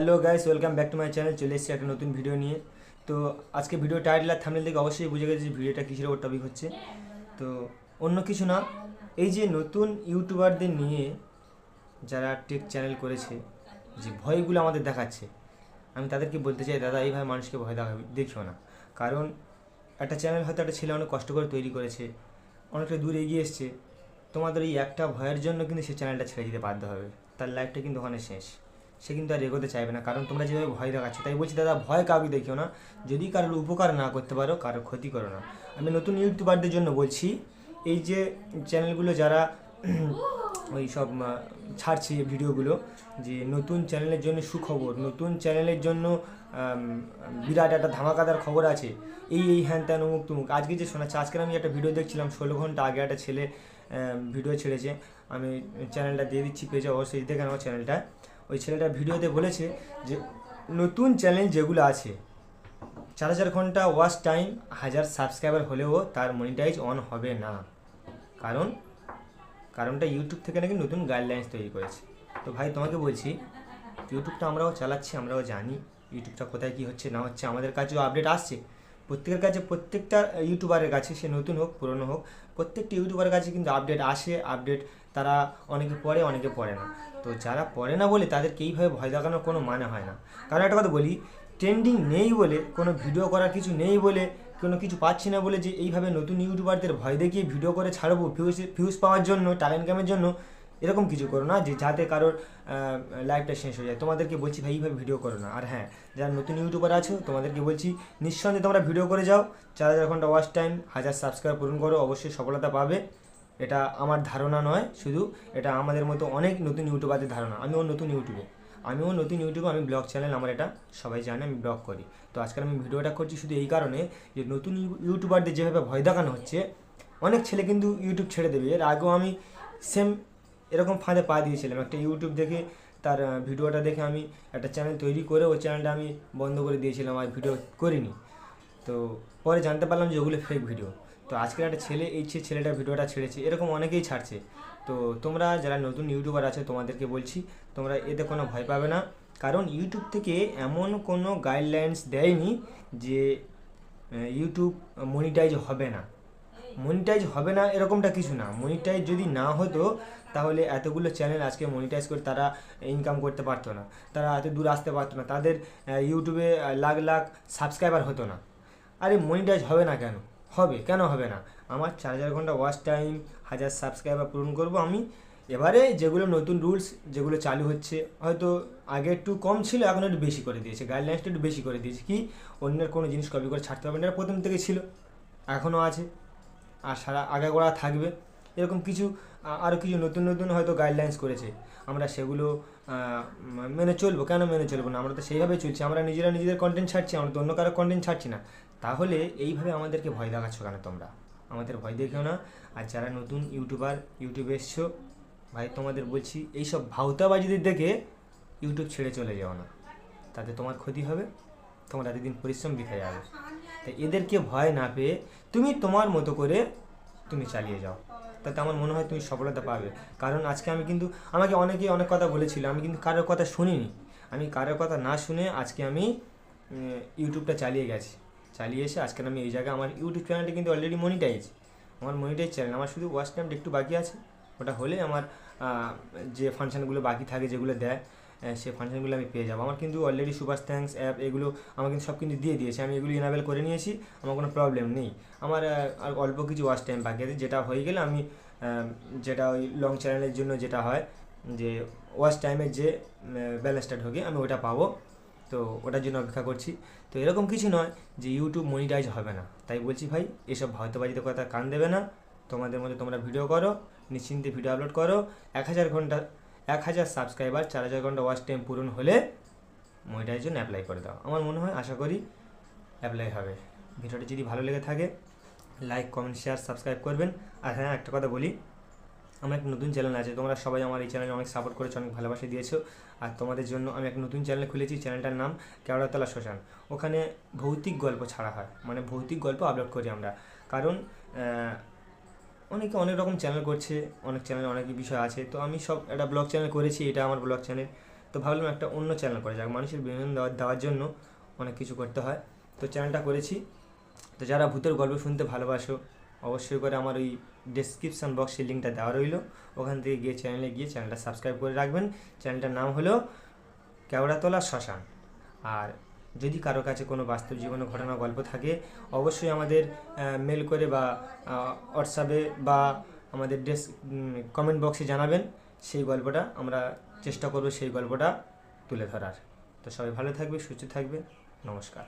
Hello guys welcome back to my channel চলে এসেছি একটা নতুন ভিডিও নিয়ে। তো আজকে ভিডিও টাইটেল আর থামনেল থেকে অবশ্যই বুঝে গেছি যে ভিডিওটা কিসের ওপর টপিক হচ্ছে। তো অন্য কিছু না, এই যে নতুন ইউটিউবারদের নিয়ে যারা টেক চ্যানেল করেছে, যে ভয়গুলো আমাদের দেখাচ্ছে, আমি তাদেরকে বলতে চাই, দাদা, এইভাবে মানুষকে ভয় দেখা দেখিও না। কারণ একটা চ্যানেল হয়তো একটা ছেলে অনেক কষ্ট করে তৈরি করেছে, অনেকটা দূর এগিয়ে এসছে। তোমাদের এই একটা ভয়ের জন্য কিন্তু সে চ্যানেলটা ছেড়ে দিতে বাধ্য হবে। তার লাইফটা কিন্তু ওখানে শেষ। সে কিন্তু আর এগোতে চাইবে না, কারণ তোমরা যেভাবে ভয় দেখাচ্ছ, তাই বলছি দাদা, ভয় কাউকে দেখিও না। যদি কারোর উপকার না করতে পারো, কারোর ক্ষতি করো না। আমি নতুন ইউটিউবারদের জন্য বলছি, এই যে চ্যানেলগুলো যারা ওই সব ছাড়ছে ভিডিওগুলো, যে নতুন চ্যানেলের জন্য সুখবর, নতুন চ্যানেলের জন্য বিরাট একটা ধামাকাদার খবর আছে, এই এই হ্যান ত্যান, অমুক তুমুক, আজকে যে শোনাচ্ছে, আজকে আমি একটা ভিডিও দেখছিলাম, ষোলো ঘণ্টা আগে একটা ছেলে ভিডিও ছেড়েছে, আমি চ্যানেলটা দিয়ে দিচ্ছি, পেজে অবশ্যই দেখে আমার চ্যানেলটা। ওই ছেলেটা ভিডিওতে বলেছে যে, নতুন চ্যানেল যেগুলো আছে, চার হাজার ঘণ্টা ওয়াচ টাইম হাজার সাবস্ক্রাইবার হলেও তার মনিটাইজ অন হবে না। কারণ, কারণটা ইউটিউব থেকে নাকি নতুন গাইডলাইন্স তৈরি করেছে। তো ভাই, তোমাকে বলছি ইউটিউবটা আমরাও চালাচ্ছি, আমরাও জানি ইউটিউবটা কোথায় কী হচ্ছে, না হচ্ছে, আমাদের কাছেও আপডেট আসছে। প্রত্যেকের কাছে প্রত্যেকটা ইউটিউবারের কাছে, সে নতুন হোক, পুরনো হোক, প্রত্যেকটা ইউটিউবারের কাছে কিন্তু আপডেট আসে আপডেট তারা অনেকে পড়ে অনেকে পড়ে না। তো যারা পড়ে না বলে তাদেরকে এইভাবে ভয় দেখানোর কোনো মানে হয় না। কারণ একটা কথা বলি ট্রেন্ডিং নেই বলে, কোনো ভিডিও করার কিছু নেই বলে, কোনো কিছু পাচ্ছি না বলে যে এইভাবে নতুন ইউটিউবারদের ভয় দেখিয়ে ভিডিও করে ছাড়বো ভিউজ ভিউজ পাওয়ার জন্য টাকা ইনকামের জন্য এরকম কিছু করো না যে যাতে কারোর লাইফটা শেষ হয়ে যায়। তোমাদেরকে বলছি ভাই, এইভাবে ভিডিও করো না। আর হ্যাঁ যারা নতুন ইউটিউবার আছো, তোমাদেরকে বলছি নিঃসন্দেহে তোমরা ভিডিও করে যাও। চার হাজার ঘণ্টা ওয়াচ টাইম হাজার সাবস্ক্রাইব পূরণ করো, অবশ্যই সফলতা পাবে। এটা আমার ধারণা নয়, শুধু এটা আমাদের মতো অনেক নতুন ইউটিউবারদের ধারণা। আমিও নতুন ইউটিউবে আমিও নতুন ইউটিউবে আমি ব্লগ চ্যানেল আমার এটা সবাই জানে, আমি ব্লগ করি। তো আজকাল আমি ভিডিওটা করছি শুধু এই কারণে যে নতুন ইউ- ইউটিউবারদের যেভাবে ভয় দেখানো হচ্ছে, অনেক ছেলে কিন্তু ইউটিউব ছেড়ে দেবে। এর আগেও আমি সেম এরকম ফাঁদে পা দিয়েছিলাম। একটা ইউটিউব দেখে, তার ভিডিওটা দেখে আমি একটা চ্যানেল তৈরি করে ওই চ্যানেলটা আমি বন্ধ করে দিয়েছিলাম, আর ভিডিও করিনি। তো পরে জানতে পারলাম যে ওগুলো ফেক ভিডিও তো আজকের একটা ছেলে, এই ছেলেটা ভিডিওটা ছেড়েছে, এরকম অনেকেই ছাড়ছে। তো তোমরা যারা নতুন ইউটিউবার আছে, তোমাদেরকে বলছি, তোমরা এতে কোনো ভয় পাবে না। কারণ ইউটিউব থেকে এমন কোনো গাইডলাইন্স দেয়নি যে ইউটিউব মনিটাইজ হবে না। মনিটাইজ হবে না এরকমটা কিছু না। মনিটাইজ যদি না হতো, তাহলে এতগুলো চ্যানেল আজকে মনিটাইজ করে তারা ইনকাম করতে পারতো না। তারা এত দূর আসতে পারতো না। তাদের ইউটিউবে লাখ লাখ সাবস্ক্রাইবার হতো না। আরে মনিটাইজ হবে না কেন? হবে। কেন হবে না? আমার চার হাজার ঘণ্টা ওয়াচ টাইম হাজার সাবস্ক্রাইবার পূরণ করব আমি। এবারে যেগুলো নতুন রুলস যেগুলো চালু হচ্ছে, হয়তো আগে একটু কম ছিল, এখন একটু বেশি করে দিয়েছে। গাইডলাইন্সটা একটু বেশি করে দিয়েছে। কি? অন্যের কোনো জিনিস কপি করে ছাড়তে হবে না প্রথম থেকে ছিল। এখনও আছে। আর সারা আগাগোড়া থাকবে। এরকম কিছু আরও কিছু নতুন নতুন হয়তো গাইডলাইন্স করেছে। আমরা সেগুলো মেনে চলবো। কেন মেনে চলবো না? আমরা তো সেইভাবে চলছি। আমরা নিজেরা নিজেদের কন্টেন্ট ছাড়ছি, আমরা তো অন্য কারও কন্টেন্ট ছাড়ছি না। তাহলে এইভাবে আমাদেরকে ভয় দেখাচ্ছ কেন তোমরা? আমাদের ভয় দেখেও না। আর যারা নতুন ইউটিউবার, ইউটিউবে এসছো, ভাই, তোমাদের বলছি, এইসব ভাউতাবাজিদের দেখে ইউটিউব ছেড়ে চলে যাও না। তাতে তোমার ক্ষতি হবে। তোমার এতদিন পরিশ্রম বৃথা যাবে। তাই এদেরকে ভয় না পেয়ে তুমি তোমার মতো করে তুমি চালিয়ে যাও। তাতে আমার মনে হয় তুমি সফলতা পাবে। কারণ আজকে আমি কিন্তু, আমাকে অনেকে অনেক কথা বলেছিল, আমি কিন্তু কারোর কথা শুনিনি। আমি কারোর কথা না শুনে আজকে আমি ইউটিউবটা চালিয়ে গেছি। চালিয়ে এসে আজকে আমি এই জায়গায় আমার ইউটিউব চ্যানেলটা কিন্তু অলরেডি মনিটাইজ আমার মনিটাইজ চ্যানেল আমার শুধু ওয়াচ টাইমটা একটু বাকি আছে। ওটা হলে আমার যে ফাংশানগুলো বাকি থাকে, যেগুলো দেয় সেই ফাংশনগুলো আমি পেয়ে যাব। আমার কিন্তু অলরেডি সুপার থ্যাঙ্কস অ্যাপ এগুলো আমার কিন্তু সব কিন্তু দিয়ে দিয়েছে। আমি এগুলো ইনাবেল করে নিয়েছি, আমার কোনো প্রবলেম নেই। আমার আর অল্প কিছু ওয়াচ টাইম বাকি আছে। যেটা হয়ে গেলে আমি যেটা ওই লং চ্যানেলের জন্য যেটা হয়, যে ওয়াচ টাইমের যে ব্যালেন্সটা ঢোকে, আমি ওটা পাবো। তো ওটার জন্য অপেক্ষা করছি। তো এরকম কিছু নয় যে ইউটিউব মনিটাইজ হবে না। তাই বলছি ভাই, এসব ভারতবাজিতে কথা কান দেবে না। তোমাদের মধ্যে তোমরা ভিডিও করো, নিশ্চিন্তে ভিডিও আপলোড করো। এক হাজার ঘণ্টা এক হাজার সাবস্ক্রাইবার চার হাজার ঘণ্টা ওয়াচ টাইম পূরণ হলে মনিটাইজ জন্য অ্যাপ্লাই করে দাও। আমার মনে হয়, আশা করি অ্যাপ্লাই হবে। ভিডিওটি যদি ভালো লেগে থাকে লাইক কমেন্ট শেয়ার সাবস্ক্রাইব করবেন। আর হ্যাঁ একটা কথা বলি, আমার একটা নতুন চ্যানেল আছে, তোমরা সবাই আমার এই চ্যানেলে অনেক সাপোর্ট করেছ, অনেক ভালোবাসা দিয়েছ। আর তোমাদের জন্য আমি একটা নতুন চ্যানেল খুলেছি চ্যানেলটার নাম কেওড়াতলা শ্মশান। ওখানে ভৌতিক গল্প ছাড়া হয় মানে ভৌতিক গল্প আপলোড করি আমরা। কারণ অনেকে অনেক রকম চ্যানেল করছে, অনেক চ্যানেলে অনেক বিষয় আছে। তো আমি সব একটা ব্লগ চ্যানেল করেছি, এটা আমার ব্লগ চ্যানেল তো ভাবলাম একটা অন্য চ্যানেল করা যাক, মানুষের বিনোদন দেওয়ার দেওয়ার জন্য অনেক কিছু করতে হয়। তো চ্যানেলটা করেছি। তো যারা ভূতের গল্প শুনতে ভালোবাসো, অবশ্যই করে আমার ওই ডেসক্রিপশন বক্সে লিঙ্কটা দেওয়া রইল। ওখান থেকে গিয়ে চ্যানেলে গিয়ে চ্যানেলটা সাবস্ক্রাইব করে রাখবেন। চ্যানেলটার নাম হলো কেওড়াতলা শ্মশান। আর যদি কারও কাছে কোনো বাস্তব জীবনে ঘটনা গল্প থাকে, অবশ্যই আমাদের মেল করে বা হোয়াটসঅ্যাপে বা আমাদের ডেস কমেন্ট বক্সে জানাবেন। সেই গল্পটা আমরা চেষ্টা করব সেই গল্পটা তুলে ধরার। তো সবাই ভালো থাকবে, সুস্থ থাকবে। নমস্কার।